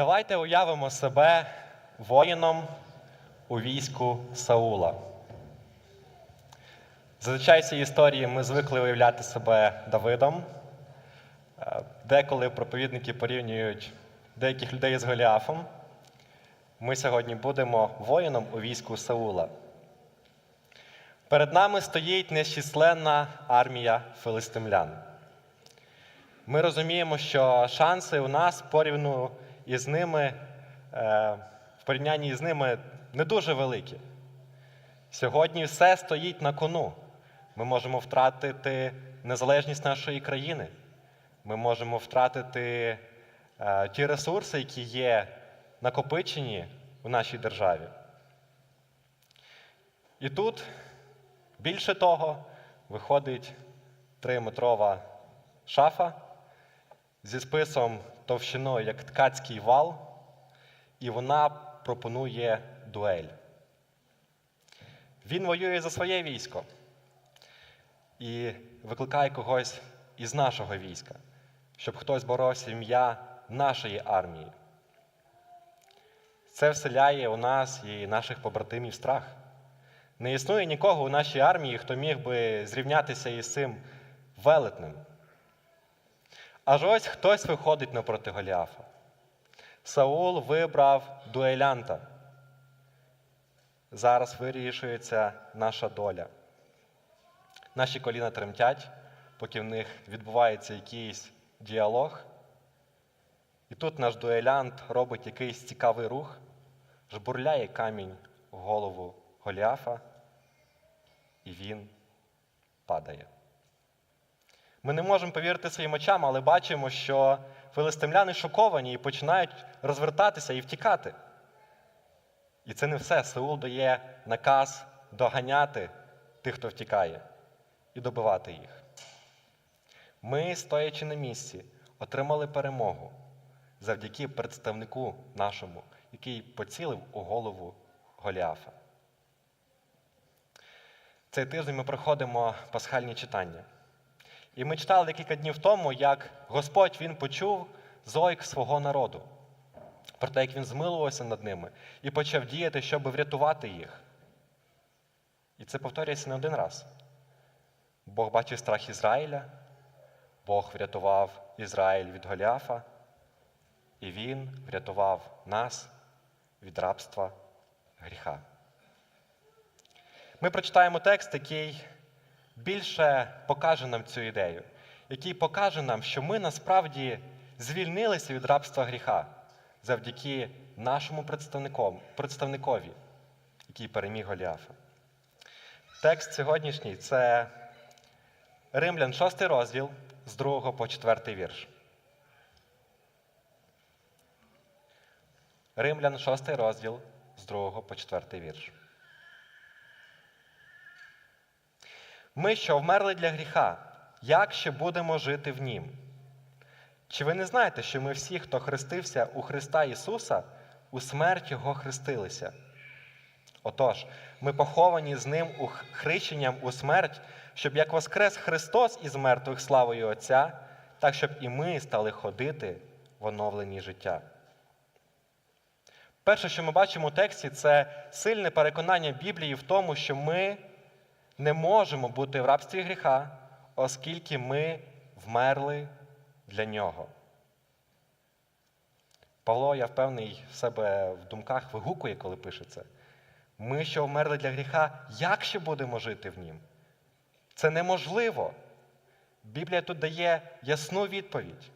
Давайте уявимо себе воїном у війську Саула. Зазвичай в цій історії ми звикли уявляти себе Давидом. Е, Деколи проповідники порівнюють деяких людей з Голіафом. Ми сьогодні будемо воїном у війську Саула. Перед нами стоїть нещисленна армія филистимлян. Ми розуміємо, що шанси у нас порівну із ними, е, в порівнянні з ними не дуже великі. Сьогодні все стоїть на кону. Ми можемо втратити незалежність нашої країни. Ми можемо втратити е, ті ресурси, які є накопичені у нашій державі. І тут, більше того, виходить триметрова шафа зі списом товщиною, як ткацький вал, і вона пропонує дуель. Він воює за своє військо і викликає когось із нашого війська, щоб хтось боровся ім'я нашої армії. Це вселяє у нас і наших побратимів страх. Не існує нікого у нашій армії, хто міг би зрівнятися із цим велетнем. Аж ось хтось виходить напроти Голіафа. Саул вибрав дуелянта. Зараз вирішується наша доля. Наші коліна тремтять, поки в них відбувається якийсь діалог. І тут наш дуелянт робить якийсь цікавий рух, жбурляє камінь в голову Голіафа, і він падає. Ми не можемо повірити своїм очам, але бачимо, що филистимляни шоковані і починають розвертатися і втікати. І це не все. Сеул дає наказ доганяти тих, хто втікає, і добивати їх. Ми, стоячи на місці, отримали перемогу завдяки представнику нашому, який поцілив у голову Голіафа. Цей тиждень ми проходимо пасхальні читання. І ми читали декілька днів тому, як Господь Він почув зойк свого народу, про те, як він змилувався над ними і почав діяти, щоб врятувати їх. І це повторюється не один раз. Бог бачив страх Ізраїля, Бог врятував Ізраїль від Голіафа, і Він врятував нас від рабства гріха. Ми прочитаємо текст, який більше покаже нам цю ідею, який покаже нам, що ми насправді звільнилися від рабства гріха завдяки нашому представникові, який переміг Голіафа. Текст сьогоднішній це Римлян, 6 розділ з 2 по 4 вірш. Римлян, 6 розділ з 2 по 4 вірш. Ми, що вмерли для гріха, як ще будемо жити в нім? Чи ви не знаєте, що ми всі, хто хрестився у Христа Ісуса, у смерть Його хрестилися? Отож, ми поховані з Ним у хрещенням у смерть, щоб як воскрес Христос із мертвих славою Отця, так щоб і ми стали ходити в оновленні життя. Перше, що ми бачимо у тексті, це сильне переконання Біблії в тому, що ми не можемо бути в рабстві гріха, оскільки ми вмерли для нього. Павло, я впевнений, в себе в думках вигукує, коли пише це. Ми, що вмерли для гріха, як ще будемо жити в нім? Це неможливо. Біблія тут дає ясну відповідь.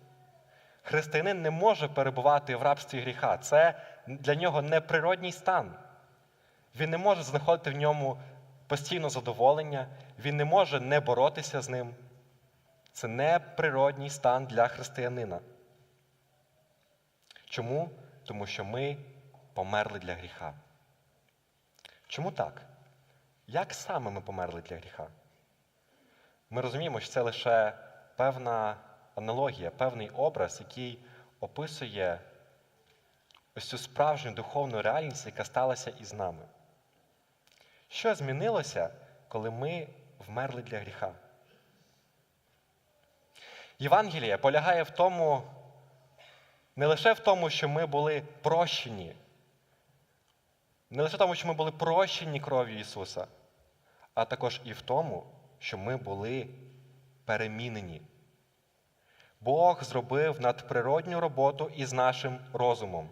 Християнин не може перебувати в рабстві гріха. Це для нього неприродній стан. Він не може знаходити в ньому постійно задоволення, він не може не боротися з ним. Це неприродній стан для християнина. Чому? Тому що ми померли для гріха. Чому так? Як саме ми померли для гріха? Ми розуміємо, що це лише певна аналогія, певний образ, який описує ось цю справжню духовну реальність, яка сталася із нами. Що змінилося, коли ми вмерли для гріха? Євангелія полягає в тому, Не лише в тому, що ми були прощені, не лише в тому, що ми були прощені кров'ю Ісуса, а також і в тому, що ми були перемінені. Бог зробив надприродню роботу із нашим розумом.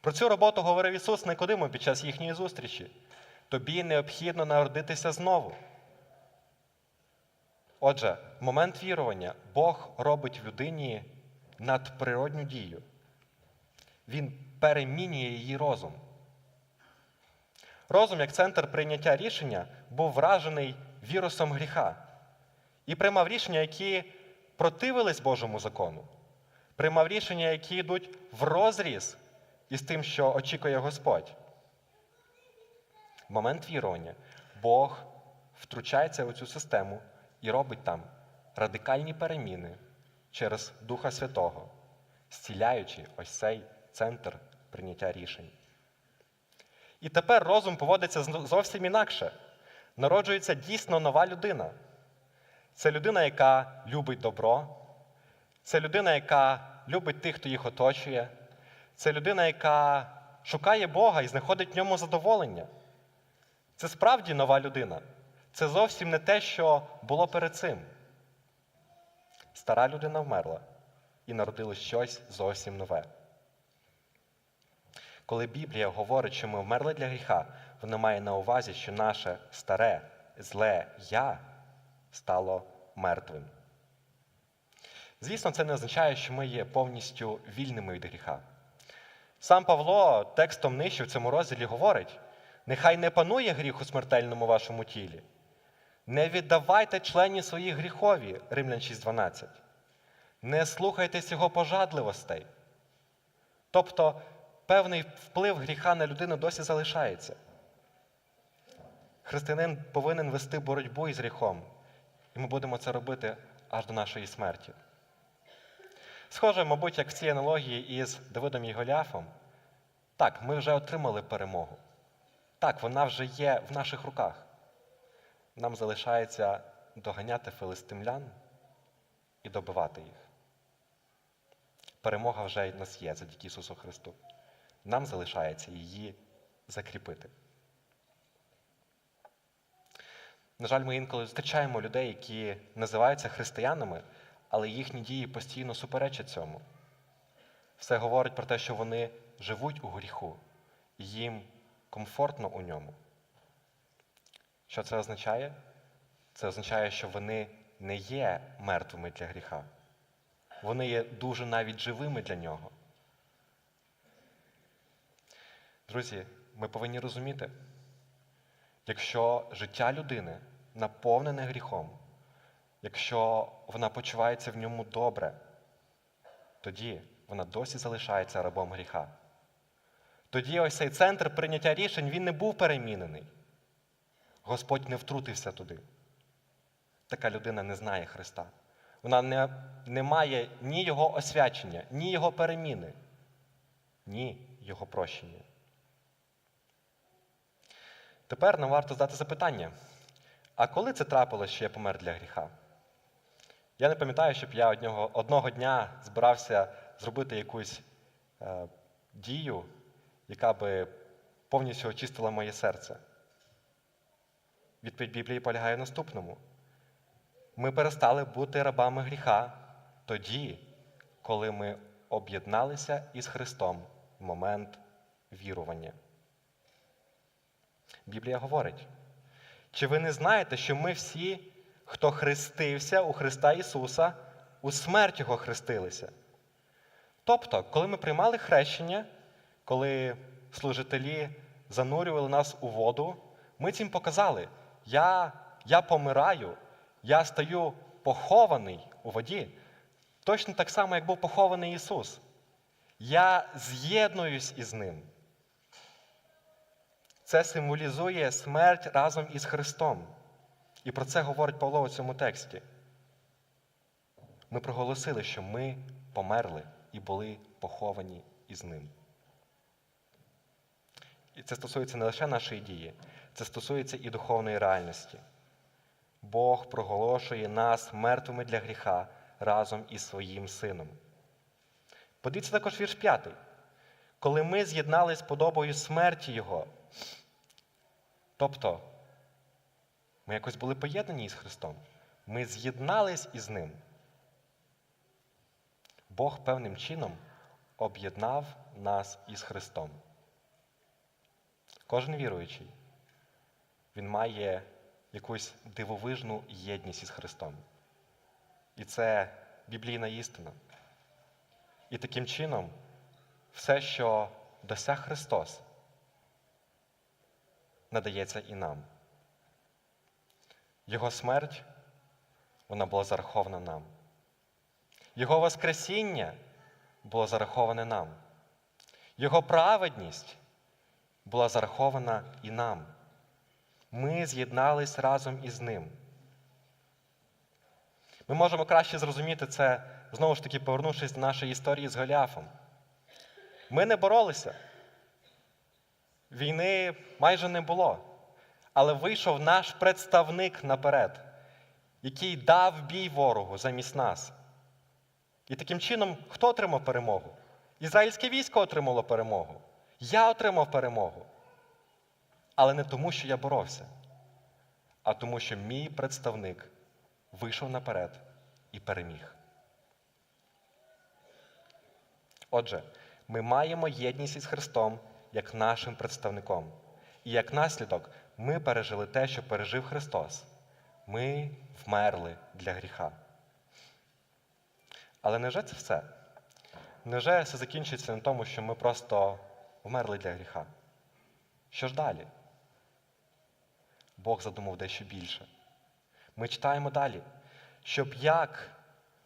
Про цю роботу говорив Ісус Никодиму під час їхньої зустрічі. Тобі необхідно народитися знову. Отже, в момент вірування Бог робить людині надприродню дію. Він перемінює її розум. Розум, як центр прийняття рішення, був вражений вірусом гріха і приймав рішення, які противились Божому закону, приймав рішення, які йдуть в розріз із тим, що очікує Господь. В момент вірування Бог втручається у цю систему і робить там радикальні переміни через Духа Святого, зціляючи ось цей центр прийняття рішень. І тепер розум поводиться зовсім інакше. Народжується дійсно нова людина. Це людина, яка любить добро, це людина, яка любить тих, хто їх оточує, це людина, яка шукає Бога і знаходить в ньому задоволення. Це справді нова людина. Це зовсім не те, що було перед цим. Стара людина вмерла і народилось щось зовсім нове. Коли Біблія говорить, що ми вмерли для гріха, вона має на увазі, що наше старе, зле я стало мертвим. Звісно, це не означає, що ми є повністю вільними від гріха. Сам Павло текстом нижче в цьому розділі говорить: нехай не панує гріх у смертельному вашому тілі. Не віддавайте членів своїх гріхові, Римлян 6.12. Не слухайтесь його пожадливостей. Тобто певний вплив гріха на людину досі залишається. Християнин повинен вести боротьбу із гріхом, і ми будемо це робити аж до нашої смерті. Схоже, мабуть, як в цій аналогії із Давидом і Голіафом, так, ми вже отримали перемогу. Так, вона вже є в наших руках. Нам залишається доганяти филистимлян і добивати їх. Перемога вже в нас є завдяки Ісусу Христу. Нам залишається її закріпити. На жаль, ми інколи зустрічаємо людей, які називаються християнами, але їхні дії постійно суперечать цьому. Все говорить про те, що вони живуть у гріху, і їм комфортно у ньому. Що це означає? Це означає, що вони не є мертвими для гріха. Вони є дуже навіть живими для нього. Друзі, ми повинні розуміти, якщо життя людини наповнене гріхом, якщо вона почувається в ньому добре, тоді вона досі залишається рабом гріха. Тоді ось цей центр прийняття рішень він не був перемінений. Господь не втрутився туди. Така людина не знає Христа. Вона не, не має ні Його освячення, ні Його переміни, ні Його прощення. Тепер нам варто задати запитання: а коли це трапилось, що я помер для гріха? Я не пам'ятаю, щоб я одного, одного дня збирався зробити якусь е, дію, яка би повністю очистила моє серце. Відповідь Біблії полягає в наступному. Ми перестали бути рабами гріха тоді, коли ми об'єдналися із Христом в момент вірування. Біблія говорить, чи ви не знаєте, що ми всі, хто хрестився у Христа Ісуса, у смерть Його хрестилися? Тобто, коли ми приймали хрещення, коли служителі занурювали нас у воду, ми цим показали, я, я помираю, я стаю похований у воді, точно так само, як був похований Ісус. Я з'єднуюсь із Ним. Це символізує смерть разом із Христом. І про це говорить Павло у цьому тексті. Ми проголосили, що ми померли і були поховані із Ним. І це стосується не лише нашої дії, це стосується і духовної реальності. Бог проголошує нас мертвими для гріха разом із своїм Сином. Подивіться також вірш 5. Коли ми з'єднались з подобою смерті Його. Тобто, ми якось були поєднані із Христом. Ми з'єднались із Ним. Бог певним чином об'єднав нас із Христом. Кожен віруючий, він має якусь дивовижну єдність із Христом. І це біблійна істина. І таким чином, все, що досяг Христос, надається і нам. Його смерть, вона була зарахована нам. Його Воскресіння було зараховане нам. Його праведність була зарахована і нам. Ми з'єднались разом із ним. Ми можемо краще зрозуміти це, знову ж таки, повернувшись до нашої історії з Голіафом. Ми не боролися. Війни майже не було. Але вийшов наш представник наперед, який дав бій ворогу замість нас. І таким чином, хто отримав перемогу? Ізраїльське військо отримало перемогу. Я отримав перемогу. Але не тому, що я боровся, а тому, що мій представник вийшов наперед і переміг. Отже, ми маємо єдність із Христом як нашим представником. І як наслідок ми пережили те, що пережив Христос. Ми вмерли для гріха. Але невже це все? Невже все закінчиться на тому, що ми просто вмерли для гріха? Що ж далі? Бог задумав дещо більше. Ми читаємо далі, щоб як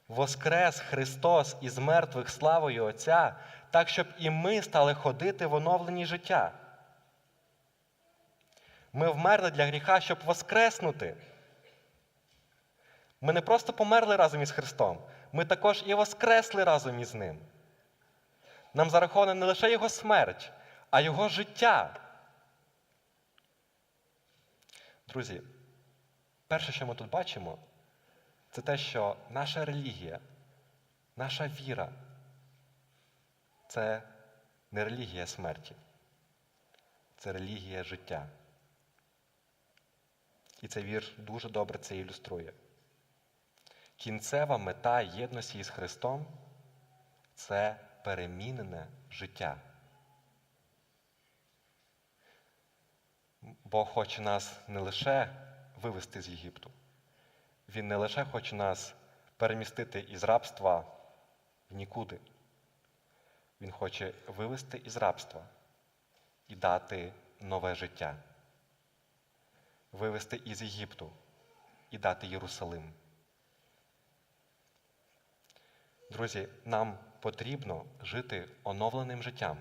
воскрес Христос із мертвих славою Отця, так щоб і ми стали ходити в оновленні життя. Ми вмерли для гріха, щоб воскреснути. Ми не просто померли разом із Христом, ми також і воскресли разом із Ним. Нам зарахована не лише Його смерть, а Його життя. Друзі, перше, що ми тут бачимо, це те, що наша релігія, наша віра це не релігія смерті, це релігія життя. І цей вірш дуже добре це ілюструє. Кінцева мета єдності із Христом це перемінене життя. Бог хоче нас не лише вивести з Єгипту, Він не лише хоче нас перемістити із рабства в нікуди. Він хоче вивести із рабства і дати нове життя, вивести із Єгипту і дати Єрусалим. Друзі, нам потрібно жити оновленим життям,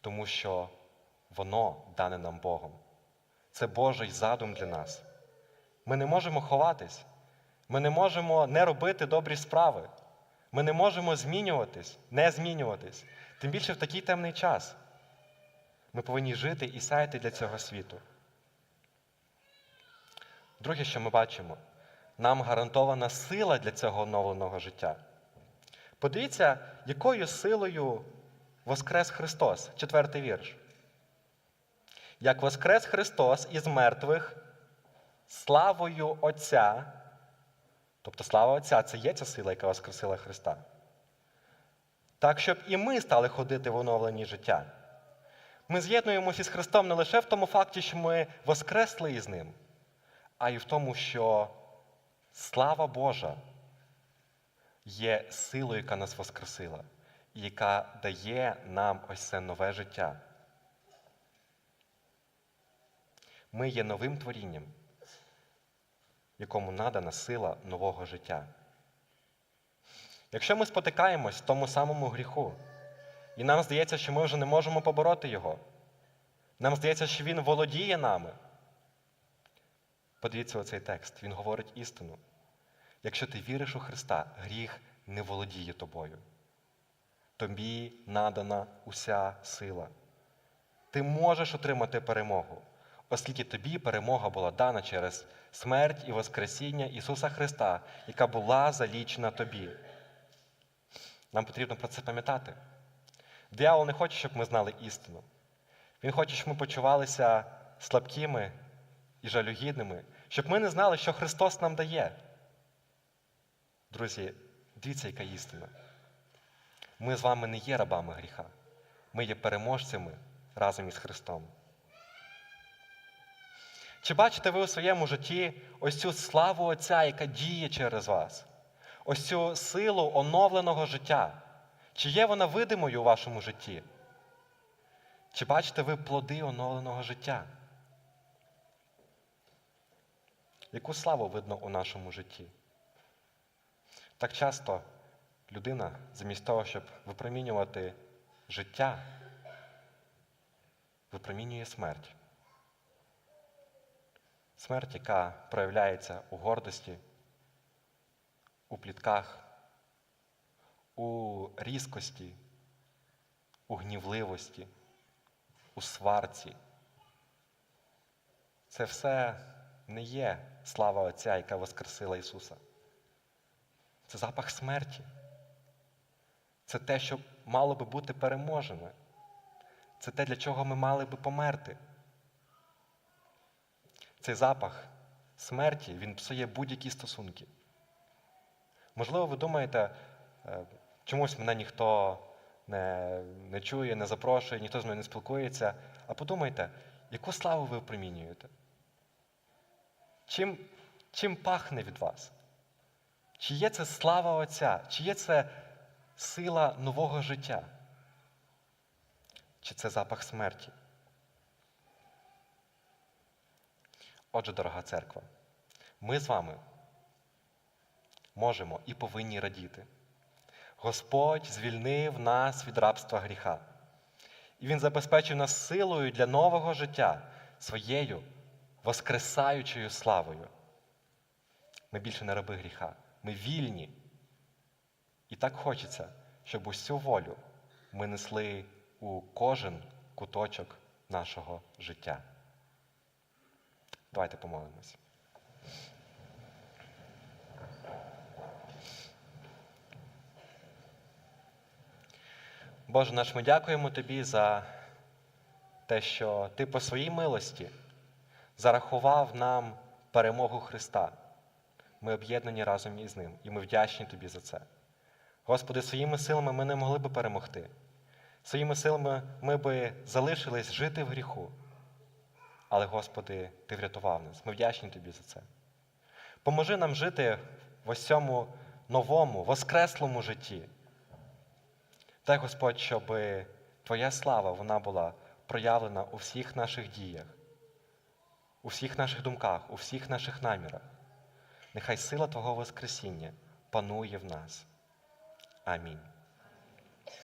тому що воно дане нам Богом. Це Божий задум для нас. Ми не можемо ховатись, ми не можемо не робити добрі справи. Ми не можемо змінюватись, не змінюватись, тим більше в такий темний час. Ми повинні жити і сяяти для цього світу. Друге, що ми бачимо, нам гарантована сила для цього оновленого життя. Подивіться, якою силою Воскрес Христос, четвертий вірш. Як Воскрес Христос із мертвих славою Отця. Тобто слава Отця це є ця сила, яка воскресила Христа. Так, щоб і ми стали ходити в оновленні життя. Ми з'єднуємося із Христом не лише в тому факті, що ми воскресли із Ним, а й в тому, що слава Божа є силою, яка нас воскресила, і яка дає нам ось це нове життя. Ми є новим творінням, якому надана сила нового життя. Якщо ми спотикаємось в тому самому гріху, і нам здається, що ми вже не можемо побороти його, нам здається, що Він володіє нами. Подивіться оцей текст, він говорить істину. Якщо ти віриш у Христа, гріх не володіє тобою. Тобі надана уся сила. Ти можеш отримати перемогу, оскільки тобі перемога була дана через смерть і Воскресіння Ісуса Христа, яка була залічена тобі. Нам потрібно про це пам'ятати. Диявол не хоче, щоб ми знали істину. Він хоче, щоб ми почувалися слабкими і жалюгідними, щоб ми не знали, що Христос нам дає. Друзі, дивіться, яка істина. Ми з вами не є рабами гріха. Ми є переможцями разом із Христом. Чи бачите ви у своєму житті ось цю славу Отця, яка діє через вас? Ось цю силу оновленого життя? Чи є вона видимою у вашому житті? Чи бачите ви плоди оновленого життя? Яку славу видно у нашому житті? Так часто людина, замість того, щоб випромінювати життя, випромінює смерть. Смерть, яка проявляється у гордості, у плітках, у різкості, у гнівливості, у сварці. Це все не є слава Отця, яка воскресила Ісуса. Це запах смерті. Це те, що мало би бути переможене. Це те, для чого ми мали би померти. Цей запах смерті, він псує будь-які стосунки. Можливо, ви думаєте, е, чомусь мене ніхто не, не чує, не запрошує, ніхто з мною не спілкується. А подумайте, яку славу ви опромінюєте? Чим, чим пахне від вас? Чи є це слава Отця? Чи є це сила нового життя? Чи це запах смерті? Отже, дорога церква, ми з вами можемо і повинні радіти. Господь звільнив нас від рабства гріха. І Він забезпечив нас силою для нового життя своєю воскресаючою славою. Ми більше не раби гріха, ми вільні. І так хочеться, щоб усю волю ми несли у кожен куточок нашого життя. Давайте помолимось. Боже наш, ми дякуємо Тобі за те, що Ти по своїй милості зарахував нам перемогу Христа. Ми об'єднані разом із Ним, і ми вдячні Тобі за це. Господи, своїми силами ми не могли би перемогти. Своїми силами ми би залишились жити в гріху. Але, Господи, Ти врятував нас. Ми вдячні Тобі за це. Поможи нам жити в ось цьому новому, воскреслому житті. Дай, Господь, щоб Твоя слава вона була проявлена у всіх наших діях, у всіх наших думках, у всіх наших намірах. Нехай сила Твого Воскресіння панує в нас. Амінь.